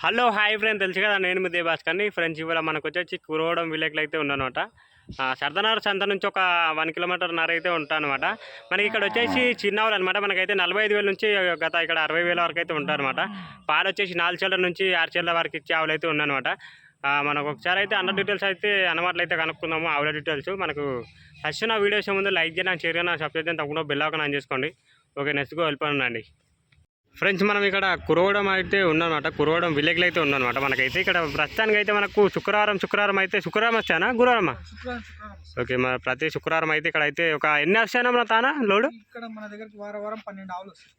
Hello hi friend. తెలుసు కదా నేను మీ దేవాస్కర్ని ఫ్రెండ్స్ ఇవాళ మనకు వచ్చేసి కురవడం విలేజ్లో అయితే ఉందన్నమాట సర్దనార్ సంత నుంచి ఒక వన్ కిలోమీటర్ నర అయితే ఉంటానమాట. మనకి ఇక్కడ వచ్చేసి చిన్నవాళ్ళు అనమాట మనకైతే నలభై ఐదు వేల నుంచి గత ఇక్కడ అరవై వేల వరకు అయితే ఉంటారనమాట పాలు వచ్చేసి నాలుగు చీల నుంచి ఆరు చీల వరకు ఇచ్చే ఆవులు అయితే ఉన్నాయన్నమాట. మనకు ఒకసారి అయితే అన్న డీటెయిల్స్ అయితే అన్నమాటలు అయితే కనుక్కుందాము ఆవుల డీటెయిల్స్ మనకు ఫస్ట్ నా వీడియోస్ ముందు లైక్ చేయడం షేర్ చేయడం సబ్స్క్రైబ్ చేయడం తప్పకుండా బెల్ చేసుకోండి. ఓకే నెక్స్ట్ వెళ్ళిపోనండి ఫ్రెండ్స్ మనం ఇక్కడ కురవడం అయితే ఉందన్నమాట. కురవడం విలేజ్లో అయితే ఉందన్నమాట మనకైతే. ఇక్కడ ప్రస్తుతానికి అయితే మనకు శుక్రవారం శుక్రవారం అయితే శుక్రవారం వచ్చానా గురువారమా? వస్తుంది. ఓకే మన ప్రతి శుక్రవారం అయితే ఇక్కడ అయితే ఒక ఎన్ని వచ్చానా మన తానా లోడు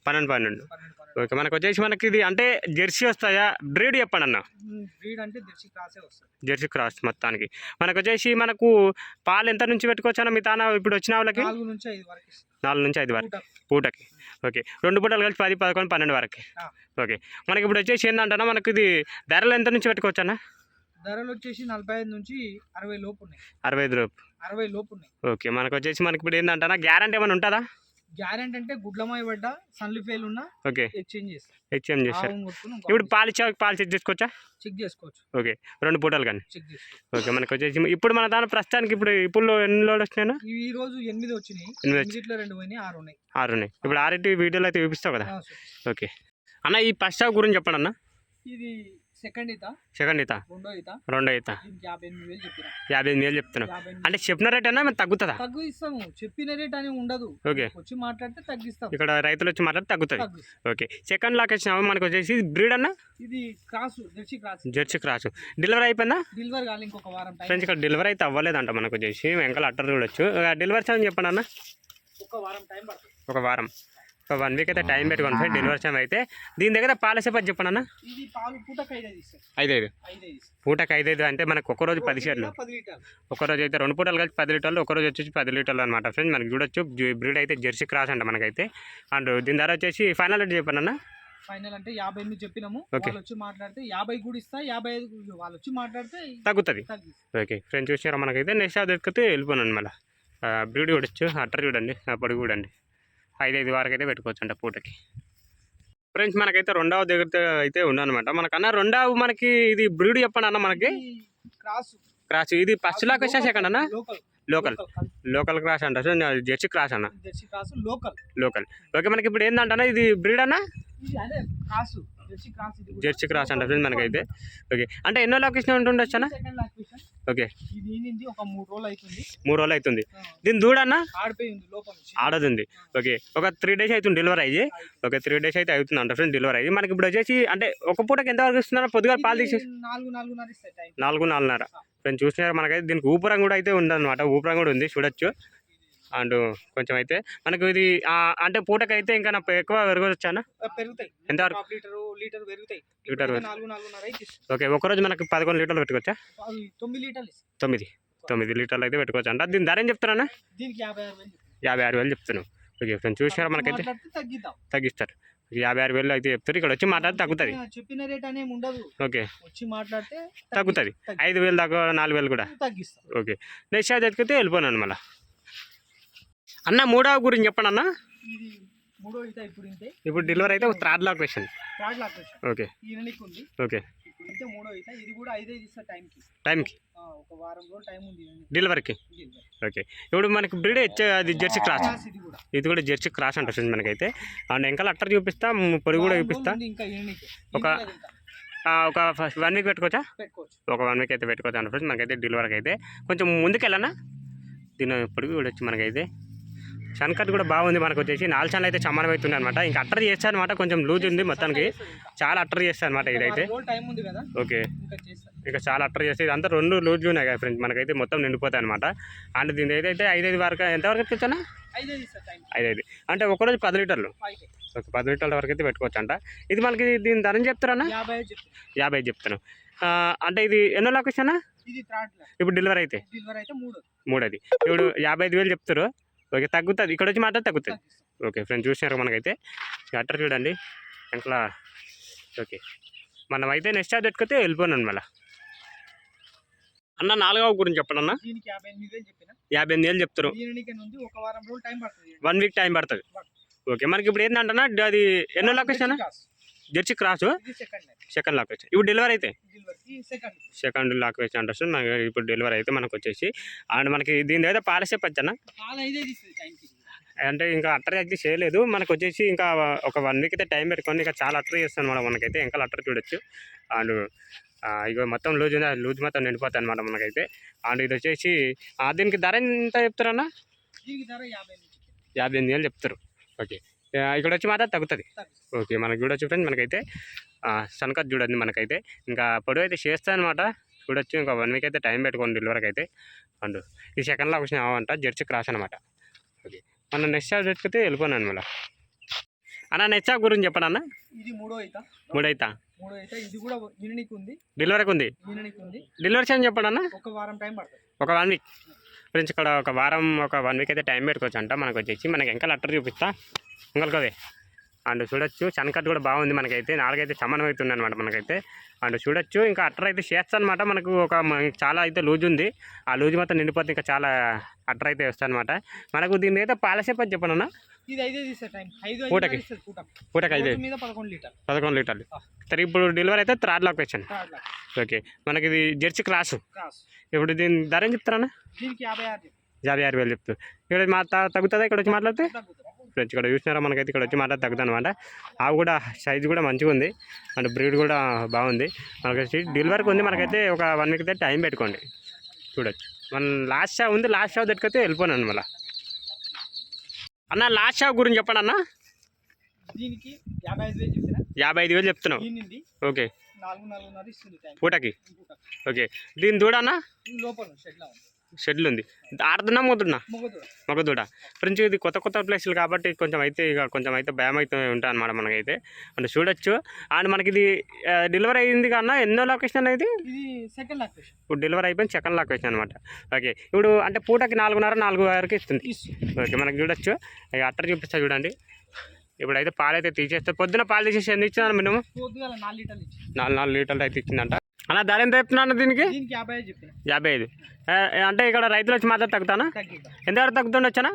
పన్నెండు పన్నెండు ఓకే మనకు వచ్చేసి మనకి ఇది అంటే జెర్సీ వస్తాయా? బ్రీడ్ చెప్పండి అన్న. జెర్సీ క్రాస్ మొత్తానికి. మనకు వచ్చేసి మనకు పాలు ఎంత నుంచి పెట్టుకోవచ్చా మీ తాన ఇప్పుడు వచ్చిన వాళ్ళకి నాలుగు నుంచి ఐదు వరకు పూటకి. ఓకే. రెండు పూటలు కలిసి పది పదకొండు పన్నెండు వరకు. ఓకే. మనకి ఇప్పుడు వచ్చేసి ఏంటంటే మనకి ఇది ధరలు ఎంత నుంచి పెట్టుకోవచ్చా ధరలు వచ్చేసి నలభై ఐదు నుంచి అరవై లోపు ఉన్నాయి. అరవై ఐదు రూపాయలు అరవై లోపు ఉన్నాయి. ఓకే. మనకు వచ్చేసి మనకి ఇప్పుడు ఏంటంటే గ్యారంటీ ఏమైనా ఉంటుందా? గ్యారెంటీ అంటే గుడ్లమాయ పడ్డ సన్లు ఫెయిల్ ఉన్నా ఓకే. ఎక్స్చేంజ్ చేస్తాం. చేస్తారు ఇప్పుడు పాలు ఇచ్చా పాలు చెక్ చేసుకోవచ్చా? చెక్ చేసుకోవచ్చు. ఓకే. రెండు పూటలు కానీ. చెక్ చేసుకోవచ్చు. ఓకే మనకు వచ్చేసి ఇప్పుడు మన దాని ప్రస్తుతానికి ఇప్పుడు ఇప్పుడు ఎన్ని లోడ్ వచ్చినాయి ఈ రోజు ఎనిమిది వచ్చినాయి. ఎనిమిది రెండు పోయినాయి ఆరు ఉన్నాయి. ఆరు ఉన్నాయి. ఇప్పుడు ఆరింటి వీడియోలో అయితే చూపిస్తావు కదా. ఓకే. అన్న ఈ ఫస్ట్ గురించి చెప్పండి అన్న. ఇది సెకండ్ ఈత. సెకండ్ ఈత. రెండో ఈత. రెండో ఈత. దీనికి యాభై ఎనిమిది వేలు చెప్పిన. యాభై ఎనిమిది వేలు చెప్తున్నావు యాభై ఎనిమిది అంటే చెప్పిన రేట్ అయినా మేము తగ్గుతుందా? తగ్గు ఇస్తాము. చెప్పిన రేట్ అని ఉండదు. ఓకే. వచ్చి మాట్లాడితే తగ్గిస్తాం. ఇక్కడ రైతులు వచ్చి మాట్లాడితే తగ్గుతుంది. ఓకే. సెకండ్ లాక్ వచ్చిన మనకు వచ్చేసి? బ్రీడ్ అన్న? ఇది cross jersey cross. Jersey cross. Delivery అయిపోయిందా? డెలివరీ కావాలి ఇంకొక వారం ఫ్రెండ్స్ ఇక్కడ డెలివరీ అయితే అవ్వలేదంట మనకు వచ్చేసి. వెంకల అట్టర్ చూడొచ్చు. డెలివరీ టైం చెప్పండి అన్న? ఒక వారం టైం పడుతుంది. ఒక వారం. వన్ వీక్ అయితే టైం పెట్టుకోండి ఫ్రెండ్ డెలివరీ టైం అయితే. దీని దగ్గర పాలసీ పది చెప్పండి అన్న. ఇది పాలు పూటకు ఐదు ఐదు ఐదైదు. ఐదు ఐదు పూటకి అంటే మనకు ఒక రోజు పది షేర్లు. పది లీటర్లు. ఒక రోజు అయితే రెండు పూటలు కలిసి పది లీటర్లు ఒక రోజు వచ్చేసి పది లీటర్లు అనమాట ఫ్రెండ్స్ మనకి చూడొచ్చు బ్రీడ్ అయితే జెర్సీ క్రాస్ అంట మనకైతే. అండ్ దీని ధర వచ్చేసి ఫైనల్ రేట్ చెప్పండి అన్న. ఫైనల్ అంటే యాభై ఎనిమిది చెప్పినాము. వాళ్ళు వచ్చి మాట్లాడితే యాభై కూడా ఇస్తా యాభై ఐదు వాళ్ళు వచ్చి మాట్లాడితే తగ్గుతుంది. ఓకే ఫ్రెండ్స్ చూసినారా మనకైతే? నెక్స్ట్ అది ఎక్కితే వెళ్ళిపోనండి మళ్ళీ. బ్రీడ్ చూడొచ్చు అట్టర్ చూడండి ఆ పొడి చూడండి. ఐదు ఐదు వరకు అయితే పెట్టుకోవచ్చు అంట పూటకి. ఫ్రెండ్స్ మనకైతే రెండవ దగ్గర అయితే ఉండనమాట మనకన్నా రెండవ మనకి ఇది బ్రీడ్ చెప్పండి అన్న మనకి? క్రాస్. క్రాస్. ఇది ఫస్ట్ లాక్ వచ్చేసి ఎక్కడ అన్న లోకల్. లోకల్ క్రాస్ అంట. జెర్సీ క్రాస్ అన్న. లోకల్. లోకల్ ఓకే మనకి ఇప్పుడు ఏంటంటే ఇది బ్రీడ్ అన్న? జెర్సీ క్రాస్ అంట. ఫ్రెండ్స్ మనకైతే. ఓకే అంటే ఎన్నో లొకేషన్ ఉంటుండొచ్చు అన్న ఓకే. మూడు రోజులు అవుతుంది. దీని దూడన్నా ఆడదుంది. ఓకే. ఒక త్రీ డేస్ అవుతుంది డెలివరీ అయ్యి. ఓకే త్రీ డేస్ అయితే అవుతుంది అంట ఫ్రెండ్ డెలివరీ అయ్యి. మనకి ఇప్పుడు వచ్చేసి అంటే ఒక పూటకి ఎంత వరకు ఇస్తున్నారా పొద్దుగా పాలు తీసి నాలుగు నాలుగున్నర ఫ్రెండ్స్ చూసినారు మనకైతే దీనికి ఊపురం కూడా అయితే ఉందన్నమాట. ఊపురం కూడా ఉంది చూడొచ్చు. అండ్ కొంచెం అయితే మనకు ఇది అంటే పూటకైతే ఇంకా నా ఎక్కువ పెరుగుతాయి. ఎంత? హాఫ్ లీటర్ పెరుగుతాయి. అయితే. ఓకే ఒకరోజు మనకి పదకొండు లీటర్లు పెట్టుకోవచ్చా? తొమ్మిది లీటర్లు తొమ్మిది. తొమ్మిది లీటర్లు అయితే పెట్టుకోవచ్చు అంట. దీని ధర ఏం చెప్తారన్నా దీనికి యాభై ఆరు వేలు చెప్తాం. యాభై ఆరు వేలు చెప్తున్నాను ఓకే ఫ్రెండ్స్ చూసినారా మనకైతే? తగ్గిస్తారు. యాభై ఆరు వేలు అయితే చెప్తారు. ఇక్కడ వచ్చి మాట్లాడితే తగ్గుతుంది. చెప్పిన- రేట్ అనేమి ఉండదు. ఓకే. వచ్చి మాట్లాడితే తగ్గుతుంది. తగ్గి- ఐదు వేలు దాకా నాలుగు వేలు కూడా. తగ్గిస్తాం. ఓకే. నెక్స్ట్ అది ఎత్తుకితే వెళ్ళిపోయాను మళ్ళీ. అన్న మూడవ గురించి చెప్పండి అన్న. ఇది మూడో ఈత ఇప్పుడు ఇంతే ఇప్పుడు డెలివరీ అయితే third lock question third okay. ఉంది. ఓకే. ఇంతే మూడో ఇది. కూడా టైంకి టైంకి ఆ, ఒక వారం రోజులు టైం ఉంది ఈయనకి. డెలివరీకి ఓకే. ఇప్పుడు మనకి బ్రీడ్ అది జెర్సీ క్రాస్ ఇది కూడా. జెర్సీ క్రాస్ అంట ఫ్రెండ్స్ మనకైతే. అండ్ ఇంకా అట్టర్ చూపిస్తా పొడి కూడా చూపిస్తా. ఒక- ఒక వన్ వీక్ పెట్టుకోవచ్చా? పెట్టుకోవచ్చు. ఒక వన్ వీక్ అయితే పెట్టుకోవచ్చు అంట ఫ్రెండ్స్ మనకైతే డెలివరీకి అయితే. కొంచెం ముందుకు వెళ్ళనా దీని పొడిగి కూడా వచ్చి మనకైతే షన్కట్ కూడా బాగుంది మనకు వచ్చేసి. నాలుగు ఛానల్ అయితే చమ్మనం అవుతుంది అనమాట ఇంకా అట్టర్ చేస్తా అనమాట కొంచెం లూజ్ ఉంది మొత్తానికి. చాలా అట్టర్ చేస్తా అనమాట ఇదైతే. వారం రోజులు టైం ఉంది కదా? ఓకే. ఇంకా చాలా అట్టర్ చేస్తే ఇదంతా రెండు లూజ్ ఉన్నాయి కదా ఫ్రెండ్స్. మనకైతే మొత్తం నిండిపోతాయి అనమాట అండ్ దీని ఏదైతే ఐదైదు వరకు ఎంతవరకు ఎత్తున్నా ఐదైదు అంటే ఒకరోజు పది లీటర్లు. ఒక పది లీటర్ల వరకు అయితే పెట్టుకోవచ్చు అంట ఇది మనకి దీని ధర చెప్తారన్నా యాభై చెప్తాను యాభై ఐదు చెప్తాను. ఆ, అంటే ఇది ఎన్నో థర్డ్ ఇప్పుడు డెలివరీ అయితే? మూడోది. ఇప్పుడు యాభై ఐదు వేలు చెప్తారు. ఓకే తగ్గుతుంది. ఇక్కడ వచ్చి మాట తగ్గుతుంది. ఓకే ఫ్రెండ్స్ చూసినారు మనకైతే. అట్టర్ చూడండి. ఇంకా ఓకే. మనం అయితే నెక్స్ట్ చార్జ్ పెట్టుకుంటే వెళ్ళిపోయాను మళ్ళీ. అన్న నాలుగవ గురించి చెప్పండి అన్న. యాభై ఎనిమిది వేలు చెప్తారు. వన్ వీక్ టైం పడుతుంది. ఓకే మనకి ఇప్పుడు ఏంటంటే అది ఎన్నో location jersey cross? Second lock వచ్చి. ఇప్పుడు డెలివరీ అయితే? సెకండ్ లాక్ వేసి అంటారు మనకి ఇప్పుడు డెలివరీ అయితే మనకు వచ్చేసి. అండ్ మనకి దీని అయితే పాలసే పచ్చనా? అంటే ఇంకా అట్టర్ అయితే చేయలేదు. మనకు వచ్చేసి ఇంకా ఒక వన్ వీక్ అయితే టైం పెట్టుకొని ఇంకా చాలా అట్టర్ చేస్తాను అనమాట మనకైతే. ఇంకా అట్టర్ చూడొచ్చు. అండ్ ఇక మొత్తం లూజ్ ఉంది లూజ్ మొత్తం నిండిపోతుంది అనమాట మనకైతే. అండ్ ఇది వచ్చేసి దీనికి ధర ఎంత చెప్తారన్నా? యాభై ఎనిమిది వేలు చెప్తారు. ఓకే. ఇక్కడ వచ్చి మాత్రం తగ్గుతుంది. ఓకే మనకి చూడొచ్చు ఫ్రెండ్స్ మనకైతే సన్కత్ చూడండి మనకైతే. ఇంకా పొడవు అయితే చేస్తాను అనమాట చూడొచ్చు ఇంకా వన్ వీక్ అయితే టైం పెట్టుకోండి డెలివరీకి అయితే. అండ్ ఈ సెకండ్లో వచ్చిన అవంట జెర్సీ క్రాస్ అనమాట. ఓకే. మన నెక్స్ట్ షాప్ పెట్టుకుంటే వెళ్ళిపోయాను మళ్ళీ. అన్న నెక్స్ట్ షాప్ గురించి చెప్పండి అన్న. ఇది మూడో అయితా మూడో అయితా ఇది కూడా ఈననికి ఉంది డెలివరీకి ఉంది డెలివరీ చేయని చెప్పండి అన్న. ఒక వారం టైం పడుతుంది. ఒక వన్ వీక్. ఫ్రెండ్స్ ఇక్కడ ఒక వారం ఒక వన్ వీక్ అయితే టైం పెట్టుకోవచ్చు అంట మనకు వచ్చేసి మనకి ఇంకా లెటర్ చూపిస్తా. ఇంకొకదే అండ్ చూడొచ్చు సన్కట్ కూడా బాగుంది మనకైతే. నాలుగైతే సమానం అవుతుంది అనమాట మనకైతే. అండ్ చూడొచ్చు ఇంకా అట్టర్ అయితే చేస్తా అనమాట మనకు ఒక చాలా అయితే లూజ్ ఉంది. ఆ లూజ్ మొత్తం నిండిపోతే ఇంకా చాలా అట్టర్ అయితే వస్తుంది అనమాట మనకు దీని అయితే పాలసీ పది చెప్పను పూటకి. పూటకి ఐదు. పదకొండు లీటర్ పదకొండు లీటర్లు. సరే ఇప్పుడు డెలివరీ అయితే థర్డ్ లాక్ వచ్చాను ఓకే. మనకి ఇది జెర్సీ క్లాసు క్రాస్. ఇప్పుడు దీని ధర ఏం దీనికి యాభై ఆరు వేలు చెప్తారు. ఇక్కడ మా త- తగ్గుతుందా? ఇక్కడ వచ్చి మాట్లాడితే? ఫ్రెండ్స్ ఇక్కడ చూసినారా? మనకైతే ఇక్కడ వచ్చి మాట తగ్గుతుంది అనమాట ఆవు కూడా సైజ్ కూడా మంచిగా ఉంది. అండ్ బ్రీడ్ కూడా బాగుంది. మనకి డెలివరీకి ఉంది. మనకైతే ఒక వన్ వీక్ అయితే టైం పెట్టుకోండి. చూడొచ్చు. మన లాస్ట్ షా ఉంది. లాస్ట్ షా దగ్గరికి వెళ్ళిపోయాను మళ్ళీ. అన్న లాస్ట్ షా గురించి చెప్పండి అన్న. దీనికి యాభై ఐదు వేలు చెప్తున్నావు. ఓకే. పూటకి? పూట ఓకే దీని లోపల షెడ్లో ఉంది ఆడుతున్నా మొద్దున్నా మొగదు మగ దూడ ఫ్రెండ్స్ ఇది కొత్త కొత్త ప్లేసులు కాబట్టి కొంచెం అయితే ఇక కొంచెం అయితే భయం అయితే ఉంటుంది అనమాట మనకైతే. అంటే చూడొచ్చు. అండ్ మనకి ఇది డెలివరీ అయింది కన్నా ఎన్నో లొకేషన్ ఇది? Second location. ఇప్పుడు డెలివరీ అయిపోయింది సెకండ్ లొకేషన్ అనమాట ఓకే. ఇప్పుడు అంటే పూటకి నాలుగున్నర నాలుగు వరకు ఇస్తుంది. ఓకే మనకి చూడొచ్చు. ఇక అట్టర్ చూపిస్తా చూడండి. ఇప్పుడైతే పాలు అయితే తీసేస్తే పొద్దున పాలు తీసేసి ఎన్ని ఇచ్చిందని మినిమం? నాలుగు నాలుగు లీటర్లు అయితే ఇచ్చిందంట. అలా ధర ఎంత చెప్తున్నాను దీనికి? దీనికి యాభై ఐదు అంటే ఇక్కడ రైతులు వచ్చి మాత్రం తగ్గుతానా? ఎంతవరకు తగ్గుతుండొచ్చానా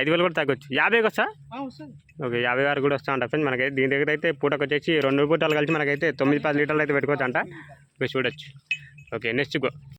ఐదు వేలు కూడా తగ్గొచ్చు. యాభైకి వస్తా? ఓకే యాభై ఆరు కూడా వస్తా ఉంటా ఫ్రెండ్స్ మనకైతే. దీని దగ్గర అయితే పూటకు వచ్చేసి రెండు పూటలు కలిసి మనకైతే తొమ్మిది పది లీటర్లు అయితే పెట్టుకోవచ్చు అంట. చూడొచ్చు. Okay next go.